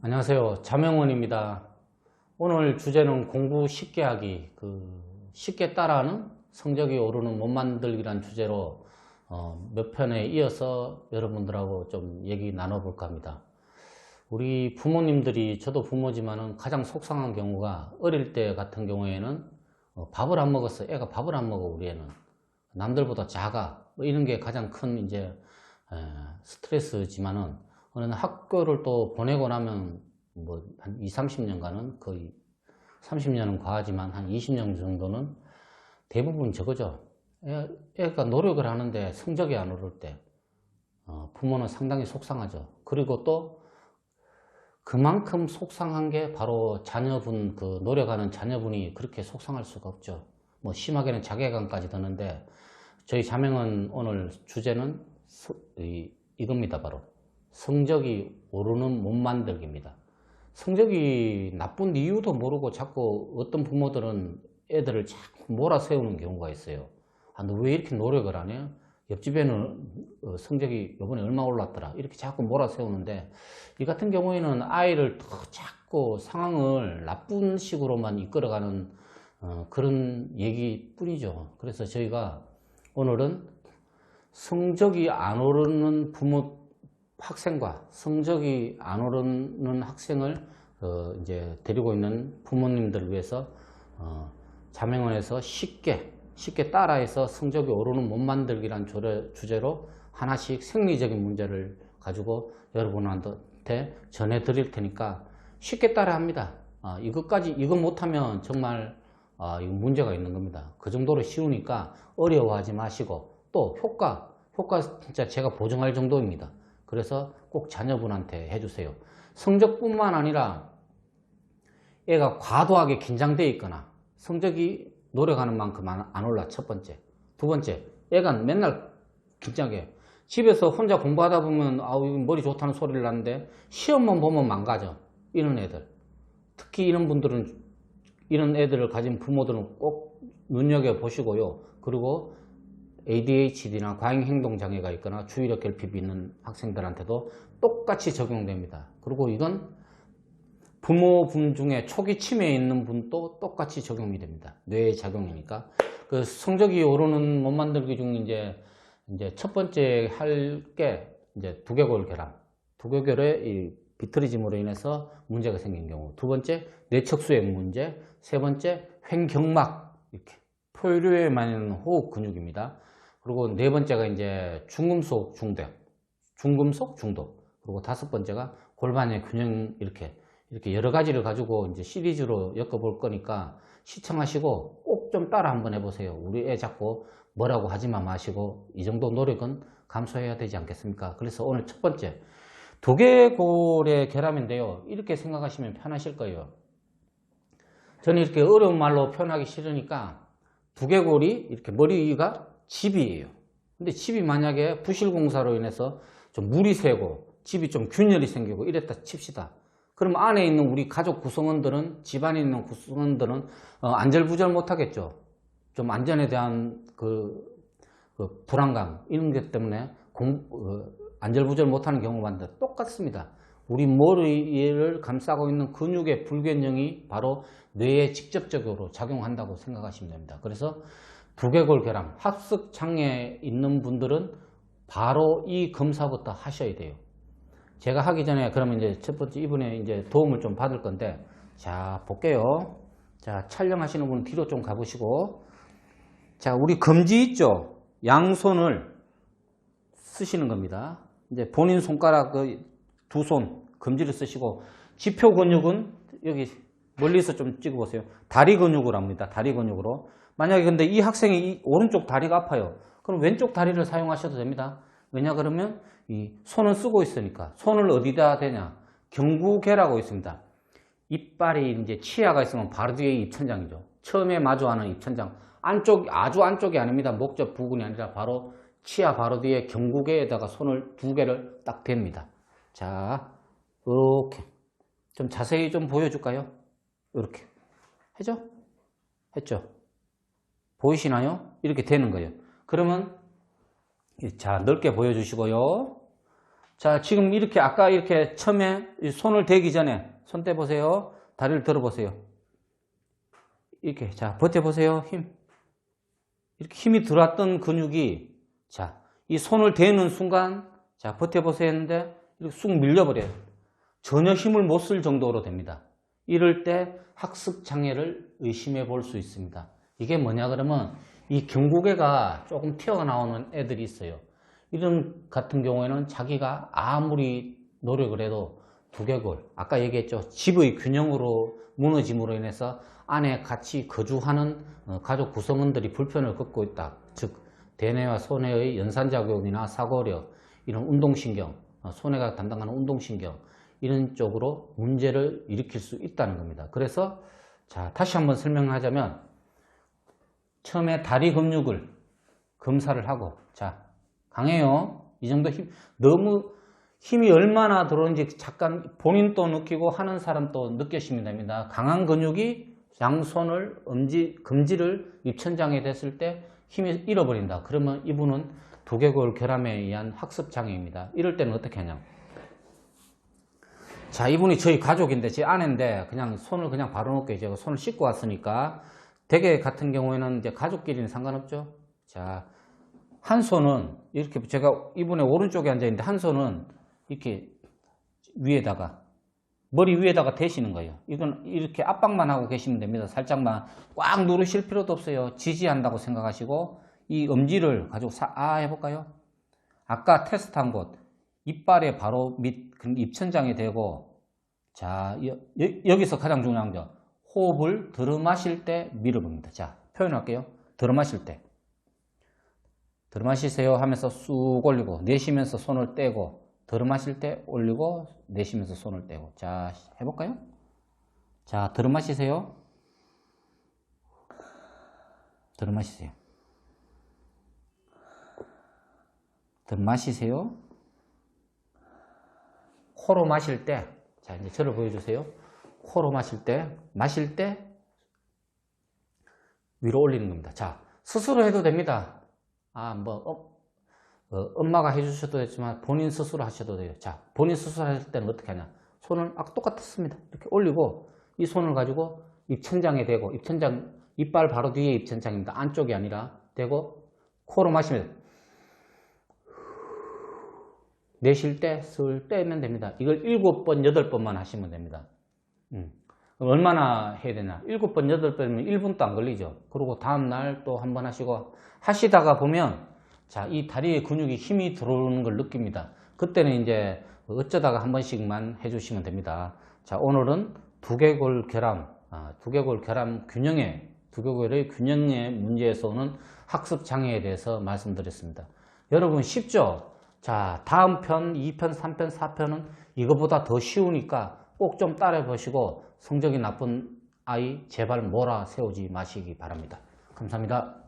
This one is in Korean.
안녕하세요. 자명원입니다. 오늘 주제는 공부 쉽게 하기, 그 쉽게 따라하는 성적이 오르는 못 만들기란 주제로 어, 몇 편에 이어서 여러분들하고 좀 얘기 나눠볼까 합니다. 우리 부모님들이 저도 부모지만은 가장 속상한 경우가 어릴 때 같은 경우에는 어, 밥을 안 먹었어. 애가 밥을 안 먹어 우리 애는 남들보다 작아. 뭐 이런 게 가장 큰 이제 에, 스트레스지만은 날 학교를 또 보내고 나면 뭐 한 2, 30년간은 거의 30년은 과하지만 한 20년 정도는 대부분 저거죠. 애, 애가 노력을 하는데 성적이 안 오를 때 어, 부모는 상당히 속상하죠. 그리고 또 그만큼 속상한 게 바로 자녀분 그 노력하는 자녀분이 그렇게 속상할 수가 없죠. 뭐 심하게는 자괴감까지 드는데 저희 자명은 오늘 주제는 서- 이, 이겁니다 바로 성적이 오르는 못 만들기입니다. 성적이 나쁜 이유도 모르고 자꾸 어떤 부모들은 애들을 자꾸 몰아세우는 경우가 있어요. 아, 너 왜 이렇게 노력을 안 해? 옆집에는 어, 성적이 이번에 얼마 올랐더라. 이렇게 자꾸 몰아세우는데 이 같은 경우에는 아이를 더 자꾸 상황을 나쁜 식으로만 이끌어가는 어, 그런 얘기 뿐이죠. 그래서 저희가 오늘은 성적이 안 오르는 부모 학생과 성적이 안 오르는 학생을 어, 이제 데리고 있는 부모님들을 위해서 어, 자명원에서 쉽게 쉽게 따라해서 성적이 오르는 못 만들기란 주제로 하나씩 생리적인 문제를 가지고 여러분한테 전해 드릴 테니까 쉽게 따라합니다. 아, 이것까지 이거 못하면 정말 아, 이거 문제가 있는 겁니다. 그 정도로 쉬우니까 어려워하지 마시고 또 효과 효과 진짜 제가 보증할 정도입니다. 그래서 꼭 자녀분한테 해주세요. 성적뿐만 아니라 애가 과도하게 긴장돼 있거나 성적이 노력하는 만큼 안, 안 올라 첫 번째. 두 번째 애가 맨날 긴장해. 집에서 혼자 공부하다 보면 아우 머리 좋다는 소리를 하는데 시험만 보면 망가져 이런 애들. 특히 이런 분들은 이런 애들을 가진 부모들은 꼭 눈여겨 보시고요. 그리고 ADHD나 과잉 행동 장애가 있거나 주의력 결핍이 있는 학생들한테도 똑같이 적용됩니다. 그리고 이건 부모분 중에 초기 치매에 있는 분도 똑같이 적용이 됩니다. 뇌의 작용이니까. 그 성적이 오르는 못 만들기 중 이제 이제 첫 번째 할 게 이제 두개골 결함. 두개골의 이 비트리즘으로 인해서 문제가 생긴 경우. 두 번째 뇌척수액 문제. 세 번째 횡경막 이렇게 포유류에 많이 있는 호흡 근육입니다. 그리고 네 번째가 이제 중금속 중독, 중금속 중독. 그리고 다섯 번째가 골반의 균형 이렇게 이렇게 여러 가지를 가지고 이제 시리즈로 엮어볼 거니까 시청하시고 꼭 좀 따라 한번 해보세요. 우리 애 자꾸 뭐라고 하지만 마시고 이 정도 노력은 감수해야 되지 않겠습니까? 그래서 오늘 첫 번째 두개골의 결함인데요. 이렇게 생각하시면 편하실 거예요. 저는 이렇게 어려운 말로 표현하기 싫으니까 두개골이 이렇게 머리가 집이에요. 근데 집이 만약에 부실공사로 인해서 좀 물이 새고 집이 좀 균열이 생기고 이랬다 칩시다. 그럼 안에 있는 우리 가족 구성원들은 집안에 있는 구성원들은 어, 안절부절 못하겠죠. 좀 안전에 대한 그, 그 불안감 이런 것 때문에 공, 어, 안절부절 못하는 경우가 많은데 똑같습니다. 우리 머리를 감싸고 있는 근육의 불균형이 바로 뇌에 직접적으로 작용한다고 생각하시면 됩니다. 그래서 두개골 결함, 합숙 장애 있는 분들은 바로 이 검사부터 하셔야 돼요. 제가 하기 전에 그러면 이제 첫 번째 이분의 이제 도움을 좀 받을 건데 자 볼게요. 자 촬영하시는 분 뒤로 좀 가보시고 자 우리 검지 있죠? 양손을 쓰시는 겁니다. 이제 본인 손가락 그 두 손 검지를 쓰시고 지표 근육은 여기 멀리서 좀 찍어보세요. 다리 근육으로 합니다. 다리 근육으로. 만약에 근데 이 학생이 이 오른쪽 다리가 아파요. 그럼 왼쪽 다리를 사용하셔도 됩니다. 왜냐 그러면 이 손은 쓰고 있으니까 손을 어디다 대냐 경구개라고 있습니다. 이빨이 이제 치아가 있으면 바로 뒤에 입천장이죠. 처음에 마주하는 입천장 안쪽 아주 안쪽이 아닙니다. 목적 부근이 아니라 바로 치아 바로 뒤에 경구개에다가 손을 두 개를 딱 댑니다. 자 이렇게 좀 자세히 좀 보여줄까요? 이렇게 했죠? 했죠? 보이시나요? 이렇게 되는 거예요. 그러면 자 넓게 보여주시고요. 자, 지금 이렇게 아까 이렇게 처음에 이 손을 대기 전에 손 떼보세요. 다리를 들어보세요. 이렇게 자 버텨보세요. 힘. 이렇게 힘이 들어왔던 근육이 자, 이 손을 대는 순간 자 버텨보세요 했는데 이렇게 쑥 밀려버려요. 전혀 힘을 못 쓸 정도로 됩니다. 이럴 때 학습 장애를 의심해 볼 수 있습니다. 이게 뭐냐 그러면 이 경구개가 조금 튀어나오는 애들이 있어요. 이런 같은 경우에는 자기가 아무리 노력을 해도 두개골, 아까 얘기했죠. 집의 균형으로 무너짐으로 인해서 안에 같이 거주하는 어, 가족 구성원들이 불편을 겪고 있다. 즉, 대뇌와 소뇌의 연산작용이나 사고력, 이런 운동신경, 어, 소뇌가 담당하는 운동신경, 이런 쪽으로 문제를 일으킬 수 있다는 겁니다. 그래서, 자, 다시 한번 설명하자면, 처음에 다리 근육을 검사를 하고, 자, 강해요. 이 정도 힘, 너무 힘이 얼마나 들어오는지 잠깐 본인도 느끼고 하는 사람도 느끼시면 됩니다. 강한 근육이 양손을 엄지, 금지를 입천장에 댔을 때 힘이 잃어버린다. 그러면 이분은 두개골 결함에 의한 학습 장애입니다. 이럴 때는 어떻게 하냐? 자, 이분이 저희 가족인데 제 아내인데 그냥 손을 그냥 바로 놓게 제가 손을 씻고 왔으니까 대개 같은 경우에는 이제 가족끼리는 상관없죠. 자, 한 손은 이렇게 제가 이분의 오른쪽에 앉아 있는데 한 손은 이렇게 위에다가 머리 위에다가 대시는 거예요. 이건 이렇게 압박만 하고 계시면 됩니다. 살짝만 꽉 누르실 필요도 없어요. 지지한다고 생각하시고 이 엄지를 가지고 사, 아 해볼까요? 아까 테스트한 곳 이빨에 바로 밑 입천장에 대고 자 여, 기서 가장 중요한 거 호흡을 들어 마실 때 밀어봅니다. 자 표현할게요. 들어 마실 때 들어 마시세요 하면서 쑥 올리고 내쉬면서 손을 떼고 들어 마실 때 올리고 내쉬면서 손을 떼고 자 해볼까요? 자 들어 마시세요 들어 마시세요 들어 마시세요 코로 마실 때 자 이제 저를 보여주세요 코로 마실 때 마실 때 위로 올리는 겁니다 자 스스로 해도 됩니다 아 뭐 어, 어, 엄마가 해주셔도 되지만 본인 스스로 하셔도 돼요. 자, 본인 스스로 하실 때는 어떻게 하냐? 손을 아까 똑같았습니다. 이렇게 올리고 이 손을 가지고 입천장에 대고 입천장 이빨 바로 뒤에 입천장입니다. 안쪽이 아니라 대고 코로 마시면 내쉴 때슬 떼면 됩니다. 이걸 7번, 8번만 하시면 됩니다. 음. 얼마나 해야 되나? 7번, 8번이면 1분도 안 걸리죠. 그리고 다음날 또 한 번 하시고 하시다가 보면 자, 이 다리에 근육이 힘이 들어오는 걸 느낍니다. 그때는 이제 어쩌다가 한 번씩만 해주시면 됩니다. 자, 오늘은 두개골 결함, 아, 두개골 결함 균형의, 두개골의 균형의 문제에서 오는 학습 장애에 대해서 말씀드렸습니다. 여러분 쉽죠? 자, 다음 편, 2편, 3편, 4편은 이거보다 더 쉬우니까 꼭 좀 따라해 보시고 성적이 나쁜 아이 제발 몰아 세우지 마시기 바랍니다. 감사합니다.